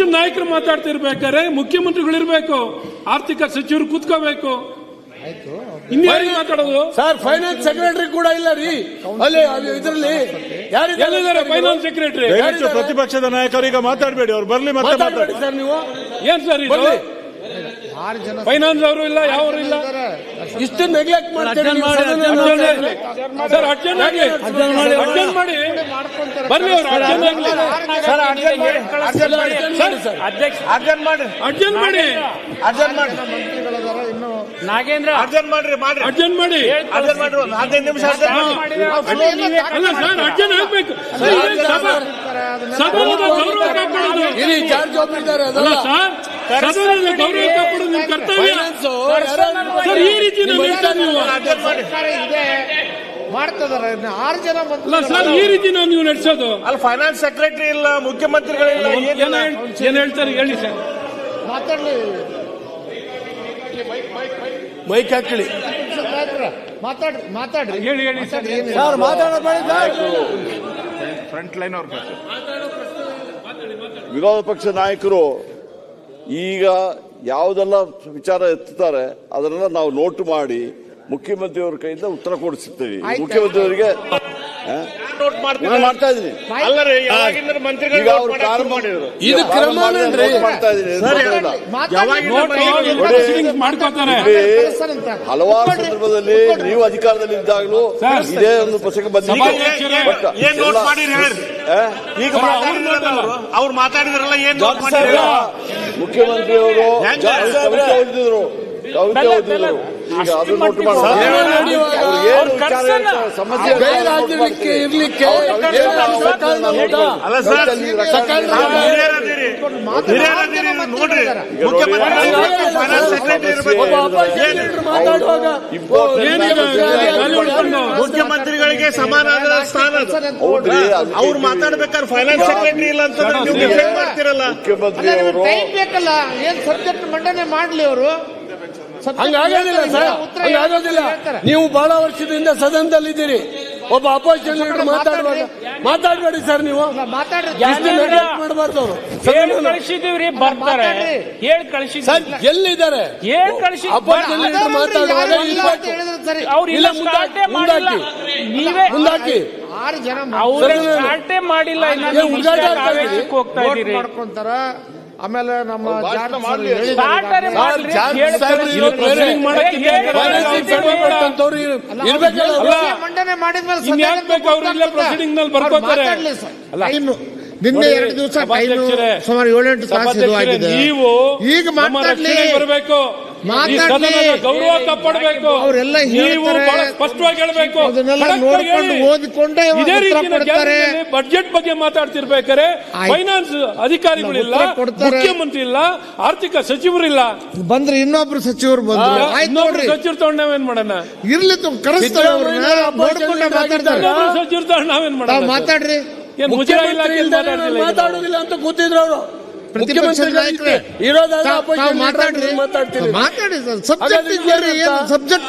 ಪಕ್ಷದ ನಾಯಕರು ಮಾತಾಡ್ತಿರ್ಬೇಕಾದ್ರೆ ಮುಖ್ಯಮಂತ್ರಿಗಳು ಇರಬೇಕು ಆರ್ಥಿಕ ಸಚಿವರು ಕೂತ್ಕೋಬೇಕು. ಇನ್ಯಾರಿಗೆ ಮಾತಾಡೋದು? ಸರ್ ಫೈನಾನ್ಸ್ ಸೆಕ್ರೆಟರಿ ಕೂಡ ಇಲ್ಲ ರೀ. ಅಲ್ಲಿ ಇದರಲ್ಲಿ ಎಲ್ಲಿದ್ದಾರೆ ಫೈನಾನ್ಸ್ ಸೆಕ್ರೆಟರಿ ಪ್ರತಿಪಕ್ಷದ ನಾಯಕರು ಈಗ ಮಾತಾಡಬೇಡಿ ಅವ್ರು ಬರ್ಲಿ ಮತ್ತೆ ಮಾತಾಡಬೇಡಿ ಮಾತಾಡಿ ಸರ್ ನೀವು. ಏನ್ ಸರ್. ಫೈನಾನ್ಸ್ ಅವರು ಇಲ್ಲ ಯಾವ್ರು ಇಲ್ಲ? ಇಷ್ಟು ನೆಗ್ಲೆಕ್ಟ್ ಮಾಡ್ತೀರಿ ಮಾಡಿ ಬರ್ಲಿ ಅವ್ರು ಅಡ್ಜರ್ನ್ ಸರ್ ಅರ್ಜೆಂಟ್ ಮಾಡಿ. ಅರ್ಜೆಂಟ್ ಮಾಡಿ. ಸರ್ ಸರ್ ಅರ್ಜೆಂಟ್ ಮಾಡಿ. ಅಡ್ಜರ್ನ್ ಮಾಡಿ. ಅರ್ಜೆಂಟ್ ಮಾಡಿ. ನಾಗೇಂದ್ರ. ಅರ್ಜೆಂಟ್ ಮಾಡ್ರಿ ಮಾಡ್ರಿ. ಅಡ್ಜರ್ನ್ ಮಾಡಿ. ಅರ್ಜೆಂಟ್ ಮಾಡ್ರಿ ಒಂದು ಹದಿನೈದು ನಿಮಿಷ ಅರ್ಜೆಂಟ್ ಅಲ್ಲ ಸರ್ ಅರ್ಜೆಂಟ್ ಆಗ್ಬೇಕು. ಸಭಾ ಸದನದ ಗೌರವ ಕಾಪಾಡೋದು. ಇಲ್ಲಿ ಜಾರ್ಜ್ ಅದಲ್ಲ. ಸರ್ ಸದನದ ಗೌರವ ಕಾಪಾಡೋದು ನಿಮ್ ಕರ್ತವ್ಯ. ಸರ್ ಈ ರೀತಿ ನಾವು ಹೇಳ್ತಾ ನೀವು ಮಾಡ್ತದಾರೆ. ಆರು ಜನ ಅಲ್ಲ ಸರ್ ಈ ರೀತಿ ನಾವು ನೀವು ನಡೆಸೋದು? ಅಲ್ಲಿ ಫೈನಾನ್ಸ್ ಸೆಕ್ರೆಟರಿ ಇಲ್ಲ ಮುಖ್ಯಮಂತ್ರಿಗಳಿಲ್ಲ ಏನ್ ಹೇಳ್ತಾರೆ ಹೇಳಿ ಸರ್. ಮಾತಾಡ್ಲಿ. ಮೈಕ್ ಹಾಕಲಿ. ಮಾತಾಡ್ರಿ ಮಾತಾಡ್ರಿ. ಹೇಳಿ ಹೇಳಿ ಸರ್ ಸರ್ ಮಾತಾಡಬೇಡಿ ಅವ್ರ ವಿರೋಧ ಪಕ್ಷ ನಾಯಕರು ಈಗ ಯಾವುದೆಲ್ಲ ವಿಚಾರ ಎತ್ತುತ್ತಾರೆ ಅದನ್ನೆಲ್ಲ ನಾವು ನೋಟ್ ಮಾಡಿ ಮುಖ್ಯಮಂತ್ರಿಯವರ ಕೈಯಿಂದ ಉತ್ತರ ಕೊಡಿಸುತ್ತೇವೆ. ಮುಖ್ಯಮಂತ್ರಿಯವರಿಗೆ ಮಾಡ್ತಾ ಇದೀನಿ ಹಲವಾರು ಸಂದರ್ಭದಲ್ಲಿ ನೀವು ಅಧಿಕಾರದಲ್ಲಿ ಇದ್ದಾಗಲೂ ಇದೇ ಒಂದು ಪ್ರಸಂಗ ಬಂದಿದೆ ಈಗ ಅವ್ರು ಅವ್ರು ಮಾತಾಡಿದ್ರಲ್ಲ ಏನ್ ಮುಖ್ಯಮಂತ್ರಿಯವರು ಹೆಂಗ? ಕವಿತೆ ಓದಿದ್ರು ಈಗ ಅದು ನೋಟ್ ಮಾಡಿ ಏನು ವಿಚಾರ ಇರ್ತದೆ, ಸಮಸ್ಯೆ ಇರ್ಲಿಕ್ಕೆ ಅಲ್ಲ ಸರ್ ನೋಡ್ರಿ ಮುಖ್ಯಮಂತ್ರಿ ಮಾತಾಡುವಾಗ ಉಳ್ಕೊಂಡು ಸಮಾನಾದ ಸ್ಥಾನ ಅವ್ರು ಮಾತಾಡ್ಬೇಕಾದ್ರೆ ಫೈನಾನ್ಸ್ ಸೆಕ್ರೆಟರಿ ಇಲ್ಲ ಅಂತಂದ್ರೆ ನೀವು ಡಿಫೆಂಡ್ ಮಾಡ್ತಿರಲ್ಲ. ಮುಖ್ಯಮಂತ್ರಿಯವರು ಟೈಮ್ ಬೇಕಲ್ಲ. ಏನ್ ಸಬ್ಜೆಕ್ಟ್ ಮಂಡನೆ ಮಾಡ್ಲಿ ಅವರು? ಹಂಗಾಗೋದಿಲ್ಲ ಸರ್. ಹಂಗಾಗೋದಿಲ್ಲ ನೀವು ಬಹಳ ವರ್ಷದಿಂದ ಸದನದಲ್ಲಿದ್ದೀರಿ. ಒಬ್ಬ ಅಪೋಸಿಷನ್ ಲೀಡರ್ ಮಾತಾಡುವಾಗ ಮಾತಾಡಬೇಡಿ ಸರ್ ನೀವು. ಮಾಡಬಾರ್ದು ಅವರು? ಕಳಿಸಿದೀವ್ರಿ ಬರ್ತಾರೆ. ಹೇಳಿ ಕಳಿಸಿ ಸರ್ ಎಲ್ಲಿದ್ದಾರೆ? ಹೇಳಿ ಕಳಿಸಿ ಅಪೋಸಿಷನ್ ಲೀಡರ್ ಮಾತಾಡುವಾಗ ನೀವೇ ಮುಂದಾಕಿ ಆರು ಜನ ಸ್ಟಾರ್ಟೇ ಮಾಡಿಲ್ಲ? ಹೋಗ್ತಾ ನೋಟ್ ಇದ್ದೀರಿ. ಮಾಡ್ಕೊಂತಾರ. ಆಮೇಲೆ ನಮ್ಮ. ಮಂಡನೆ ಮಾಡಿದ್ಮೇಲೆ. ನಿನ್ನೆ ಎರಡು ದಿವಸ ಸುಮಾರು ಏಳೆಂಟು ತಾಸು ಆಗಿದೆ ನೀವು ಈಗ ಮಾತಾಡ್ಲಿ. ಬರಬೇಕು. ಗೌರವ ಕಾಪಾಡಬೇಕು. ಅವರೆಲ್ಲ ನೀವು ಹೇಳ್ತಾರೆ. ಬಹಳ ಸ್ಪಷ್ಟವಾಗಿ ಹೇಳಬೇಕು. ನೋಡಿಕೊಂಡು. ಓದಿಕೊಂಡೇ ಇದೇ ಬಡ್ಜೆಟ್ ಬಗ್ಗೆ ಮಾತಾಡ್ತಿರ್ಬೇಕಾರೆ ಫೈನಾನ್ಸ್ ಅಧಿಕಾರಿಗಳಿಲ್ಲ. ಮುಖ್ಯಮಂತ್ರಿ ಇಲ್ಲ ಆರ್ಥಿಕ ಸಚಿವರಿಲ್ಲ. ಬಂದ್ರೆ ಇನ್ನೊಬ್ರು ಸಚಿವರು ಬಂದ್ರು. ಆಯ್ತು ಇನ್ನೊಬ್ರು ನೋಡ್ರಿ. ಸಚಿವರು ತಗೊಂಡು ನಾವೇನ್ ಮಾಡೋಣ? ಇರ್ಲಿ ಕರೆಸ್ತಾರೆ ಸಚಿವರು ತಗೊಂಡು ನಾವೇನ್ ಮಾಡೋಣ? ಮಾತಾಡ್ರಿ. ಮಾತಾಡೋದಿಲ್ಲ ಅಂತ ಕೂತಿದ್ರು ಅವರು. ಮಾತಾಡ್ರಿ ಮಾತಾಡ್ತೀರಿ. ಮಾತಾಡಿ ಸಬ್ಜೆಕ್ಟ್